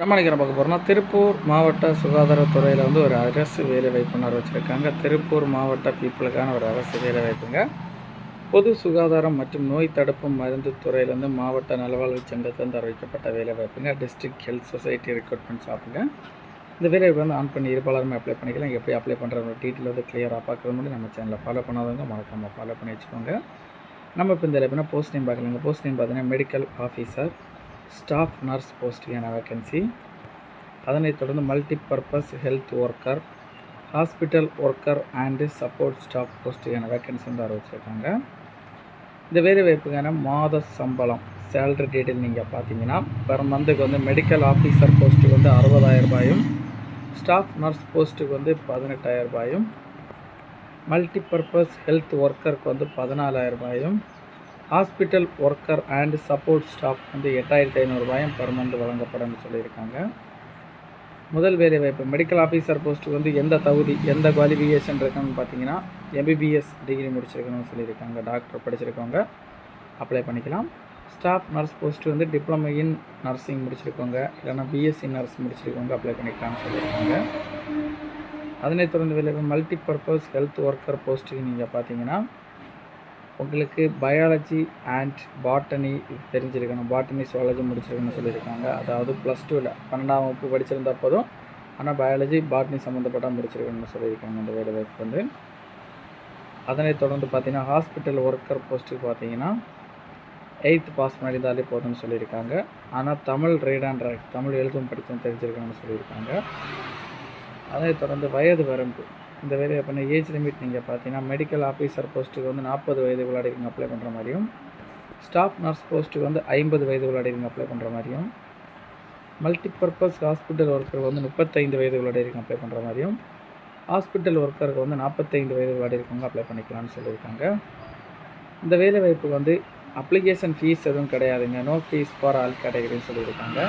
நம்ம பார்க்க போகிறோம்னா திருப்பூர் மாவட்ட சுகாதாரத்துறையில் வந்து ஒரு அரசு வேலைவாய்ப்புனர் வச்சுருக்காங்க. திருப்பூர் மாவட்ட பீப்புளுக்கான ஒரு அரசு வேலைவாய்ப்புங்க பொது சுகாதாரம் மற்றும் நோய் தடுப்பு மருந்து துறையிலேருந்து மாவட்ட நலவாழ்வு சங்கத்திலிருந்து அறிவிக்கப்பட்ட வேலைவாய்ப்புங்க டிஸ்ட்ரிக்ட் ஹெல்த் சொசைட்டி ரெக்ரூட்மெண்ட் ஆஃபுங்க இந்த வேலைவாய்ப்பு வந்து ஆன் பண்ணி இருப்பாளருமே அப்ளை பண்ணிக்கலாம். எப்படி அப்ளை பண்ணுற டீட்டெயில் வந்து கிளியராக பார்க்குறது முன்னாடி நம்ம சேனலில் ஃபாலோ பண்ணாதவங்க மறக்காமல் ஃபாலோ பண்ணி வச்சுக்கோங்க. நம்ம இப்போ இந்த எப்படின்னா போஸ்ட் நேம் பார்க்கலாங்க. போஸ்ட் நேம் பார்த்தீங்கன்னா மெடிக்கல் ஆஃபீஸர் ஸ்டாஃப் நர்ஸ் போஸ்ட்டுக்கான வேக்கன்சி அதனைத் தொடர்ந்து multipurpose health worker hospital worker and support staff போஸ்ட்டுக்கான vacancy வந்து அறிவிச்சிருக்காங்க. இந்த வேலை வாய்ப்புக்கான மாத சம்பளம் சேலரி டீட்டெயில் நீங்கள் பார்த்தீங்கன்னா பர் மந்த்துக்கு வந்து மெடிக்கல் ஆஃபீஸர் போஸ்ட்டுக்கு வந்து அறுபதாயிரம் ரூபாயும் ஸ்டாஃப் நர்ஸ் போஸ்ட்டுக்கு வந்து பதினெட்டாயிரம் ரூபாயும் மல்டிபர்பஸ் ஹெல்த் ஒர்க்கருக்கு வந்து பதினாலாயிரம் ரூபாயும் hospital worker and support staff வந்து எட்டாயிரத்தி ஐநூறுரூபாயும் பெர் மந்த் வழங்கப்படும்னு சொல்லியிருக்காங்க. முதல் வேலை வாய்ப்பு மெடிக்கல் ஆஃபீஸர் போஸ்ட்டுக்கு வந்து எந்த தகுதி எந்த குவாலிஃபிகேஷன் இருக்குன்னு பார்த்தீங்கன்னா எம்பிபிஎஸ் டிகிரி முடிச்சிருக்கணும்னு சொல்லியிருக்காங்க. டாக்டர் படிச்சிருக்கவங்க அப்ளை பண்ணிக்கலாம். ஸ்டாஃப் நர்ஸ் போஸ்ட்டு வந்து டிப்ளமோ இன் நர்சிங் முடிச்சிருக்கவங்க இல்லைன்னா பிஎஸ்சி நர்ஸ் முடிச்சிருக்கவங்க அப்ளை பண்ணிக்கலாம்னு சொல்லியிருக்காங்க. அதனைத் தொடர்ந்து வேலை மல்டிபர்பஸ் ஹெல்த் ஒர்க்கர் போஸ்ட்டுக்கு நீங்கள் பார்த்தீங்கன்னா உங்களுக்கு பயாலஜி அண்ட் பாட்டனி தெரிஞ்சிருக்கணும். பாட்டனி சுவாலஜி முடிச்சிருக்கணும்னு சொல்லியிருக்காங்க. அதாவது ப்ளஸ் டூவில் பன்னெண்டாம் வகுப்பு படிச்சிருந்த போதும். ஆனால் பயாலஜி பாட்னி சம்மந்தப்பட்ட முடிச்சிருக்கணும்னு சொல்லியிருக்காங்க இந்த வேலை வாய்ப்பு வந்து. அதனைத் தொடர்ந்து பார்த்தீங்கன்னா ஹாஸ்பிட்டல் ஒர்க்கர் போஸ்ட்டுக்கு பார்த்தீங்கன்னா எயித்து பாஸ் பண்ணியிருந்தாலே போதும்னு சொல்லியிருக்காங்க. ஆனால் Tamil read and write Tamil எழுதும் படித்தும் தெரிஞ்சிருக்கணும்னு சொல்லியிருக்காங்க. அதனைத் தொடர்ந்து வயது வரம்பு. இந்த வேலையை பண்ண ஏஜ் லிமிட் நீங்கள் பார்த்தீங்கன்னா மெடிக்கல் ஆஃபீஸர் போஸ்ட்டுக்கு வந்து நாற்பது வயது உள்ளாடிங்க அப்ளை பண்ணுற மாதிரியும் ஸ்டாஃப் நர்ஸ் போஸ்ட்டுக்கு வந்து ஐம்பது வயது உள்ளாடிங்க அப்ளை பண்ணுற மாதிரியும் மல்டிபர்பஸ் ஹாஸ்பிட்டல் ஒர்க்கருக்கு வந்து முப்பத்தைந்து வயது உள்ளாடிங்க அப்ளை பண்ணுற மாதிரியும் ஹாஸ்பிட்டல் ஒர்க்கருக்கு வந்து நாற்பத்தைந்து வயது உள்ளாடிருக்கவங்க அப்ளை பண்ணிக்கலாம்னு சொல்லியிருக்காங்க. இந்த வேலை வாய்ப்புக்கு வந்து அப்ளிகேஷன் ஃபீஸ் எதுவும் கிடையாதுங்க. நோ ஃபீஸ் ஃபார் ஆல் கேட்டகரின்னு சொல்லியிருக்காங்க.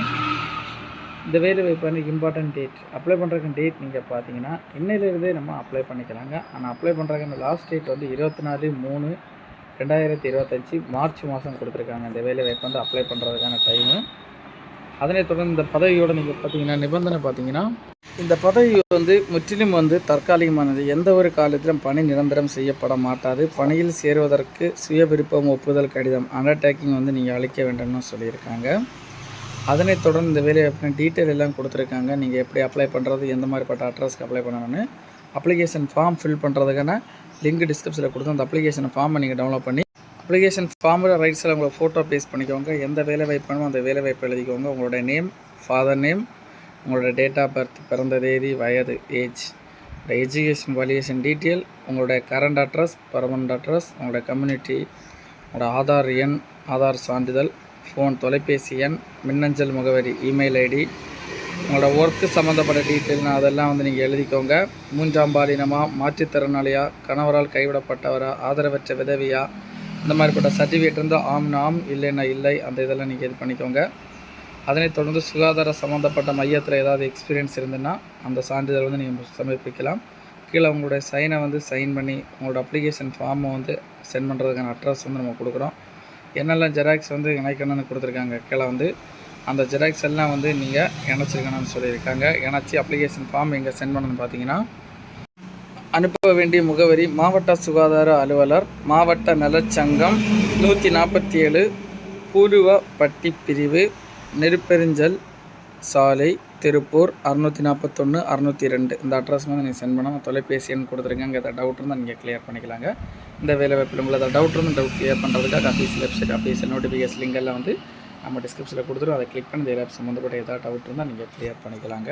இந்த வேலை வாய்ப்பு வந்து இம்பார்ட்டன்ட் டேட் அப்ளை பண்ணுறதுக்கு டேட் நீங்கள் பார்த்தீங்கன்னா இன்னையிலிருந்தே நம்ம அப்ளை பண்ணிக்கலாங்க. ஆனால் அப்ளை பண்ணுறதுக்கு லாஸ்ட் டேட் வந்து இருபத்தி நாலு மூணு ரெண்டாயிரத்தி இருபத்தஞ்சி மார்ச் மாதம் கொடுத்துருக்காங்க. இந்த வேலை வாய்ப்பு வந்து அப்ளை பண்ணுறதுக்கான டைமு அதனைத் தொடர்ந்து இந்த பதவியோட நீங்கள் பார்த்தீங்கன்னா நிபந்தனை பார்த்தீங்கன்னா இந்த பதவி வந்து முற்றிலும் வந்து தற்காலிகமானது. எந்த ஒரு காலத்திலும் பணி நிரந்தரம் செய்யப்பட மாட்டாது. பணியில் சேருவதற்கு சுய விருப்பம் ஒப்புதல் கடிதம் அண்டர்டேக்கிங் வந்து நீங்கள் அளிக்க வேண்டும்னு சொல்லியிருக்காங்க. அதனைத் தொடர்ந்து இந்த வேலைவாய்ப்பு டீட்டெயில் எல்லாம் கொடுத்துருக்காங்க. நீங்கள் எப்படி அப்ளை பண்ணுறது எந்த மாதிரிப்பட்ட அட்ரஸ்க்கு அப்ளை பண்ணணும்னு அப்ளிகேஷன் ஃபார்ம் ஃபில் பண்ணுறதுக்கான லிங்க் டிஸ்கிரிப்ஷனில் கொடுத்து அந்த அப்ளிகேஷன் ஃபார்மை நீங்கள் டவுன்லோட் பண்ணி அப்ளிகேஷன் ஃபார்மில் ரைட்ஸில் உங்களை ஃபோட்டோ பேஸ் பண்ணிக்கோங்க. எந்த வேலை அந்த வேலை வாய்ப்பு எழுதிக்கோங்க. உங்களோட நேம் ஃபாதர் நேம் உங்களோட டேட் ஆஃப் பர்த் பிறந்த தேதி வயது ஏஜ் எஜுகேஷன் குவாலிஃபிகேஷன் டீட்டெயில் உங்களோட கரண்ட் அட்ரஸ் பர்மனண்ட் அட்ரஸ் உங்களோட கம்யூனிட்டி உங்களோட ஆதார் எண் ஆதார் சான்றிதழ் ஃபோன் தொலைபேசி எண் மின்னஞ்சல் முகவரி இமெயில் ஐடி. உங்களோட ஒர்க்கு சம்மந்தப்பட்ட டீட்டெயில்னு அதெல்லாம் வந்து நீங்கள் எழுதிக்கோங்க. மூன்றாம் பாலினமா மாற்றுத்திறனாளியா கணவரால் கைவிடப்பட்டவரா ஆதரவற்ற விதவியா இந்த மாதிரிப்பட்ட சர்டிஃபிகேட் இருந்தால் ஆம்னா ஆம் இல்லைன்னா இல்லை அந்த இதெல்லாம் நீங்கள் இது பண்ணிக்கோங்க. அதனைத் தொடர்ந்து சுகாதார சம்மந்தப்பட்ட மையத்தில் ஏதாவது எக்ஸ்பீரியன்ஸ் இருந்துன்னா அந்த சான்றிதழ் வந்து நீங்கள் சமர்ப்பிக்கலாம். கீழே உங்களுடைய சைனை வந்து சைன் பண்ணி உங்களோட அப்ளிகேஷன் ஃபார்மை வந்து சென்ட் பண்ணுறதுக்கான அட்ரஸ் வந்து நம்ம கொடுக்குறோம். என்னெல்லாம் ஜெராக்ஸ் வந்து இணைக்கணும்னு கொடுத்துருக்காங்க கீழே வந்து அந்த ஜெராக்ஸ் எல்லாம் வந்து நீங்கள் இணைச்சிருக்கணும்னு சொல்லியிருக்காங்க. இணைச்சி அப்ளிகேஷன் ஃபார்ம் எங்கே சென்ட் பண்ணணும்னு பார்த்தீங்கன்னா அனுப்ப வேண்டிய முகவரி மாவட்ட சுகாதார அலுவலர் மாவட்ட நலச்சங்கம் நூற்றி நாற்பத்தி ஏழு பூர்வப்பட்டி பிரிவு நெருப்பெருஞ்சல் சாலை திருப்பூர் அறுநூற்றி நாற்பத்தொன்று அறுநூற்றி ரெண்டு இந்த அட்ரஸ் வந்து நீங்கள் சென்ட் பண்ணால் தொலைபேசி எண் கொடுத்துருக்கேங்க எதாவது டவுட் இருந்தால் நீங்கள் கிளியர் பண்ணிக்கலாங்க. இந்த வேலை வாய்ப்பில் உங்களை ஏதாவது டவுட் இருந்தால் டவுட் கிளியர் பண்ணுறதுக்காக office website office notification link எல்லாம் வந்து நம்ம டிஸ்கிரிப்ஷனில் கொடுத்துருவோம் அதை கிளிக் பண்ணி இந்த சம்மந்தப்பட்ட ஏதாவது டவுட் இருந்தால் நீங்கள் கிளியர் பண்ணிக்கலாங்க.